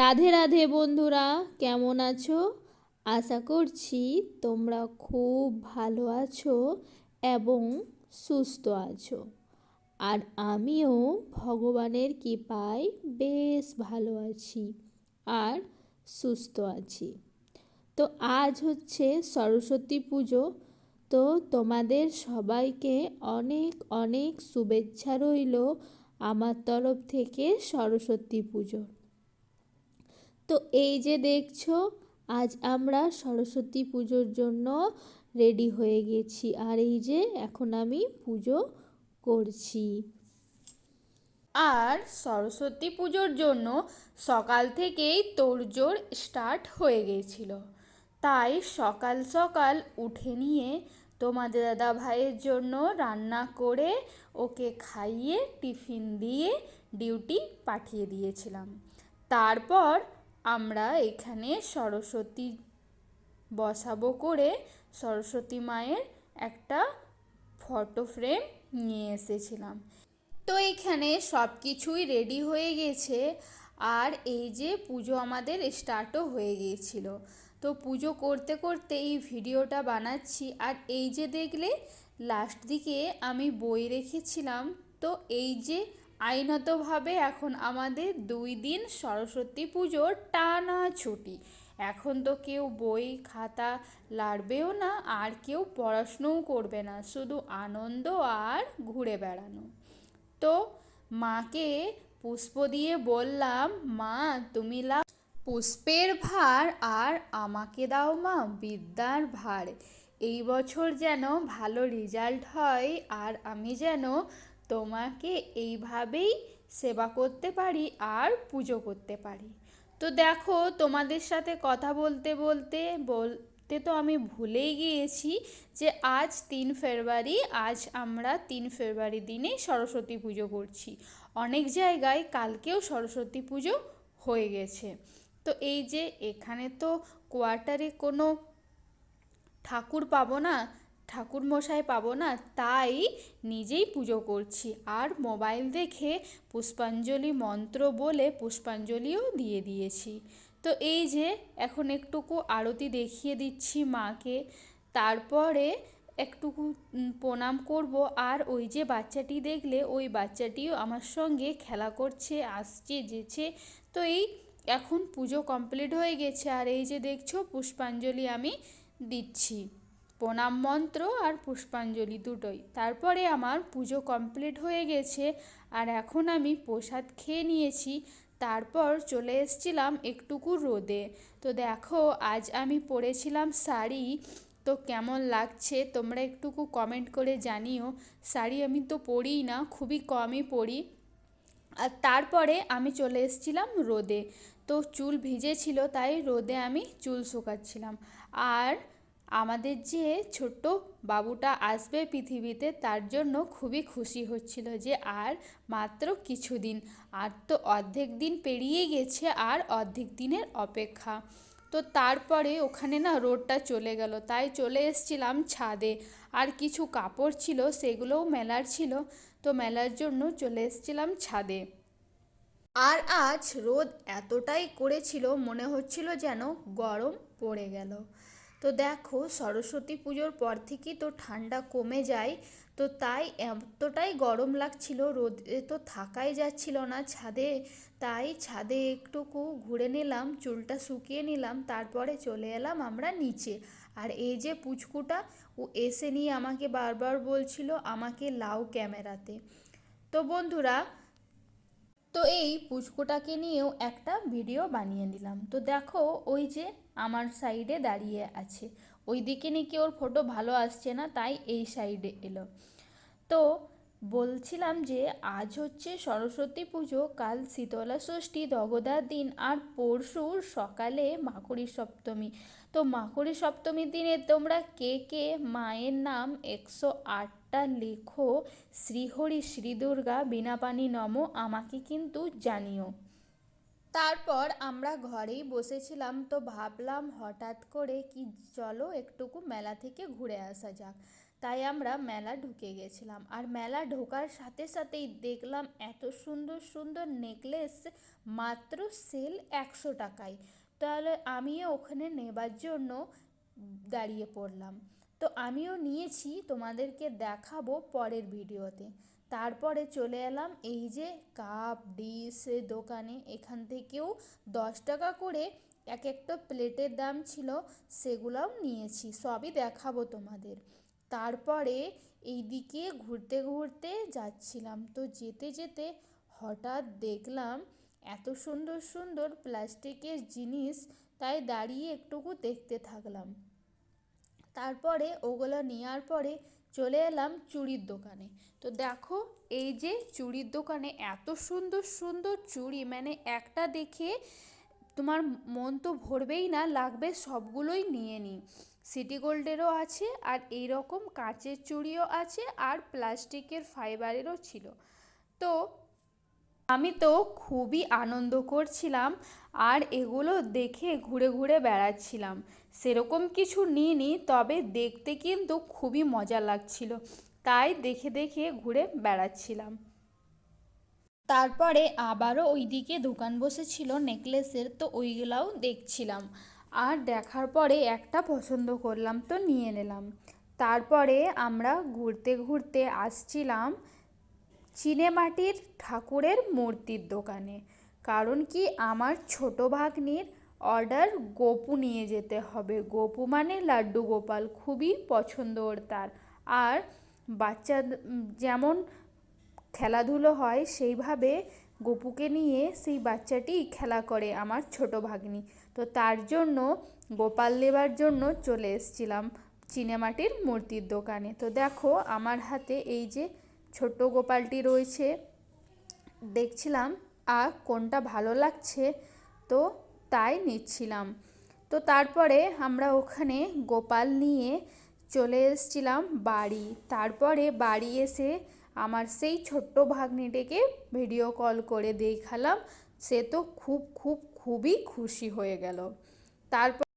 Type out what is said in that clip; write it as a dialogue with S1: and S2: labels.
S1: রাধে রাধে বন্ধুরা, কেমন আছো? আশা করছি তোমরা খুব ভালো আছো এবং সুস্থ আছো। আর আমিও ভগবানের কৃপায় বেশ ভালো আছি আর সুস্থ আছি। তো আজ হচ্ছে সরস্বতী পুজো, তো তোমাদের সবাইকে অনেক অনেক শুভেচ্ছা রইল আমার তরফ থেকে সরস্বতী পুজোর। তো এই যে দেখছ, আজ আমরা সরস্বতী পুজোর জন্য রেডি হয়ে গেছি। আর এই যে এখন আমি পুজো করছি। আর সরস্বতী পুজোর জন্য সকাল থেকেই তোড়জোড় স্টার্ট হয়ে গিয়েছিল তাই সকাল সকাল উঠে নিয়ে তোমাদের দাদা ভাইয়ের জন্য রান্না করে ওকে খাইয়ে টিফিন দিয়ে ডিউটি পাঠিয়ে দিয়েছিলাম। তারপর আমরা এখানে সরস্বতী বসাবো করে সরস্বতী মায়ের একটা ফটো ফ্রেম নিয়ে এসেছিলাম। তো এখানে সব কিছুই রেডি হয়ে গেছে। আর এই যে পুজো আমাদের স্টার্টও হয়ে গিয়েছিল। তো পুজো করতে করতে এই ভিডিওটা বানাচ্ছি। আর এই যে দেখলে লাস্ট দিকে আমি বই রেখেছিলাম। তো এই যে আইনতভাবে এখন আমাদের দুই দিন সরস্বতী পুজোর টানা ছুটি। এখন তো কেউ বই, খাতা লাড়বেও না, আর কেউ পড়াশুনোও করবে না, শুধু আনন্দ আর ঘুরে বেড়ানো। তো মাকে পুষ্প দিয়ে বললাম, মা, তুমি লা পুষ্পের ভার আর আমাকে দাও মা বিদ্যার ভার। এই বছর যেন ভালো রেজাল্ট হয় আর আমি যেন তোমাকে এইভাবেই সেবা করতে পারি আর পুজো করতে পারি। তো দেখো, তোমাদের সাথে কথা বলতে বলতে বলতে তো আমি ভুলেই গিয়েছি যে আজ তিন ফেব্রুয়ারি, আজ আমরা তিন ফেব্রুয়ারি দিনে সরস্বতী পুজো করছি। অনেক জায়গায় কালকেও সরস্বতী পুজো হয়ে গেছে। তো এই যে এখানে তো কোয়ার্টারে কোনো ঠাকুর পাবো না ঠাকুর মশাই পাবো না, তাই নিজেই পুজো করছি। আর মোবাইল দেখে পুষ্পাঞ্জলি মন্ত্র বলে পুষ্পাঞ্জলিও দিয়ে দিয়েছি। তো এই যে, এখন একটুকু আরতি দেখিয়ে দিচ্ছি মাকে। তারপরে একটুকু প্রণাম করব। আর ওই যে বাচ্চাটি দেখলে, ওই বাচ্চাটিও আমার সঙ্গে খেলা করছে, আসছে, যেছে। তো এই এখন পুজো কমপ্লিট হয়ে গেছে। আর এই যে দেখছ, পুষ্পাঞ্জলি আমি দিচ্ছি। প্রণাম মন্ত্র আর পুষ্পাঞ্জলি দুটোই। তারপরে আমার পুজো কমপ্লিট হয়ে গেছে আর এখন আমি প্রসাদ খেয়ে নিয়েছি। তারপর চলে এসছিলাম একটুকু রোদে। তো দেখো, আজ আমি পরেছিলাম শাড়ি। তো কেমন লাগছে তোমরা একটুকু কমেন্ট করে জানিও। শাড়ি আমি তো পরিই না, খুবই কমই পরি। আর তারপরে আমি চলে এসেছিলাম রোদে। তো চুল ভিজেছিল, তাই রোদে আমি চুল শুকাচ্ছিলাম। আর আমাদের যে ছোট্ট বাবুটা আসবে পৃথিবীতে, তার জন্য খুবই খুশি হচ্ছিল যে আর মাত্র কিছুদিন, আর তো অর্ধেক দিন পেরিয়ে গেছে আর অর্ধেক দিনের অপেক্ষা। তো তারপরে ওখানে না রোডটা চলে গেল, তাই চলে এসছিলাম ছাদে। আর কিছু কাপড় ছিল, সেগুলোও মেলার ছিল, তো মেলার জন্য চলে এসছিলাম ছাদে। আর আজ রোদ এতটাই করেছিল, মনে হচ্ছিল যেন গরম পড়ে গেল। তো দেখো সরস্বতী পুজোর পর থেকেই তো ঠান্ডা কমে যায়, তো তাই এতটাই গরম লাগছিল, রোদে তো থাকাই যাচ্ছিল না ছাদে, তাই ছাদে একটুকু ঘুরে নিলাম, চুলটা শুকিয়ে নিলাম, তারপরে চলে এলাম আমরা নিচে। আর এই যে পুচকুটা, ও এসে নিয়ে আমাকে বারবার বলছিল আমাকে লাউ ক্যামেরাতে। তো বন্ধুরা তো এই পুচকুটাকে নিয়েও একটা ভিডিও বানিয়ে নিলাম। তো দেখো, ওই যে আমার সাইডে দাঁড়িয়ে আছে। ওই দিকে নাকি ওর ফটো ভালো আসছে না, তাই এই সাইডে এলো। তো বলছিলাম যে আজ হচ্ছে সরস্বতী পুজো, কাল শীতলা ষষ্ঠী দগদার দিন আর পরশু সকালে মাকড়ি সপ্তমী। তো মাকড়ি সপ্তমীর দিনে তোমরা কে কে মায়ের নাম একশো আটটা লেখো, শ্রীহরি শ্রী দুর্গা বিনাপানি নম, আমাকে কিন্তু জানিও। তারপর আমরা ঘরেই বসেছিলাম, তো ভাবলাম হঠাৎ করে কি চলো একটুকু মেলা থেকে ঘুরে আসা যাক। তাই আমরা মেলা ঢুকে গেছিলাম। আর মেলা ঢোকার সাথে সাথেই দেখলাম এত সুন্দর সুন্দর নেকলেস মাত্র সেল একশো টাকায়। তাহলে আমিও ওখানে নেবার জন্য দাঁড়িয়ে পড়লাম। তো আমিও নিয়েছি, তোমাদেরকে দেখাবো পরের ভিডিওতে। তারপরে চলে এলাম এই যে কাপ, ডিশ দোকানে। এখান থেকেও দশ টাকা করে এক একটা প্লেটের দাম ছিল, সেগুলোও নিয়েছি। সবই দেখাবো তোমাদের। তারপরে এইদিকে ঘুরতে ঘুরতে যাচ্ছিলাম। তো যেতে যেতে হঠাৎ দেখলাম এত সুন্দর সুন্দর প্লাস্টিকের জিনিস, তাই দাঁড়িয়ে একটুকু দেখতে থাকলাম। তারপরে ওগুলো নেওয়ার পরে চলে এলাম চুড়ির দোকানে। তো দেখো, এই যে চুড়ির দোকানে এত সুন্দর সুন্দর চুড়ি মানে একটা দেখে তোমার মন তো ভরবেই না, লাগবে সবগুলোই নিয়ে নিই। সিটি গোল্ডেরও আছে আর এই রকম কাঁচের চুড়িও আছে আর প্লাস্টিকের ফাইবারেরও ছিল। তো আমি তো খুবই আনন্দ করছিলাম আর এগুলো দেখে ঘুরে ঘুরে বেড়াচ্ছিলাম। সেরকম কিছু নিইনি, তবে দেখতে কিন্তু খুবই মজা লাগছিল। তাই দেখে দেখে ঘুরে বেড়াচ্ছিলাম। তারপরে আবারও ওইদিকে দোকান বসেছিল নেকলেসের, তো ওইগুলাও দেখছিলাম। আর দেখার পরে একটা পছন্দ করলাম তো নিয়ে নিলাম। তারপরে আমরা ঘুরতে ঘুরতে আসছিলাম চিনেমাটির ঠাকুরের মূর্তির দোকানে। কারণ কি আমার ছোটো ভাগ্নির অর্ডার গোপু নিয়ে যেতে হবে। গোপু মানে লাড্ডু গোপাল, খুবই পছন্দ ওর তার। আর বাচ্চা যেমন খেলাধুলো হয়, সেইভাবে গপুকে নিয়ে সেই বাচ্চাটি খেলা করে আমার ছোট ভাগ্নি। তো তার জন্য, গোপাল নেবার জন্য চলে এসেছিলাম চিনেমাটির মূর্তির দোকানে। তো দেখো, আমার হাতে এই যে ছোট্ট গোপালটি রয়েছে, দেখছিলাম আর কোনটা ভালো লাগছে? তো তাই নিচ্ছিলাম। তো তারপরে আমরা ওখানে গোপাল নিয়ে চলে এসেছিলাম বাড়ি। তারপরে বাড়ি এসে আমার সেই ছোট্ট ভাগ্নিটিকে ভিডিও কল করে দেখালাম। সে তো খুব খুব, খুবই খুশি হয়ে গেল। তারপর